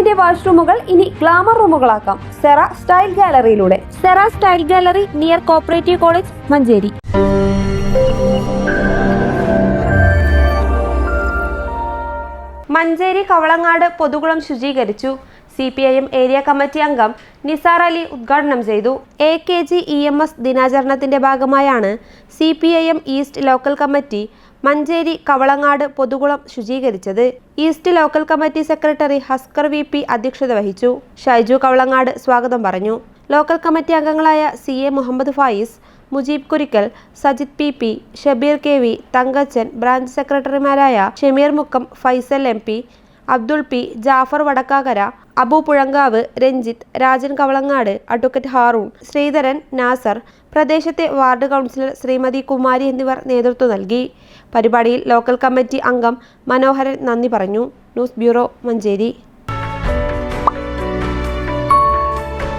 വീടിന്റെ വാഷ്റൂമുകൾ ഇനി ഗ്ലാമർ റൂമുകളാക്കാം. Cera style ഗാലറിയിലൂടെ. Sera style gallery near cooperative college Manjeri. Manjeri Kavalangad പൊതുകുളം ശുചീകരിച്ചു. C P I M area committee അംഗം നിസാർ അലി ഉദ്ഘാടനം ചെയ്തു. A K G E M S ദിനാചരണത്തിന്റെ ഭാഗമായാണ് C P I M east local committee Manjeri Kavalangad പൊതുകുളം ശുചീകരിച്ചത്. East local committee secretary Haskar V P അധ്യക്ഷത വഹിച്ചു. ഷൈജു കവളങ്ങാട് സ്വാഗതം പറഞ്ഞു. Local committee അംഗങ്ങളായ C A Muhammad Faiz Mujeeb Kurikkal Sajith P P Shabeer K V Thankachan branch സെക്രട്ടറിമാരായ Shameer Mukkam Faisal M P Abdul P Jafar Vadakkakara Abu Puzhankavu Ranjith Rajan Kavalangad advocate Haroon Sreedharan Nasar പ്രദേശത്തെ ward councillor Shrimati Kumari എന്നിവർ നേതൃത്വം നൽകി. പരിപാടിയിൽ local committee അംഗം മനോഹരൻ നന്ദി പറഞ്ഞു. News bureau Manjeri.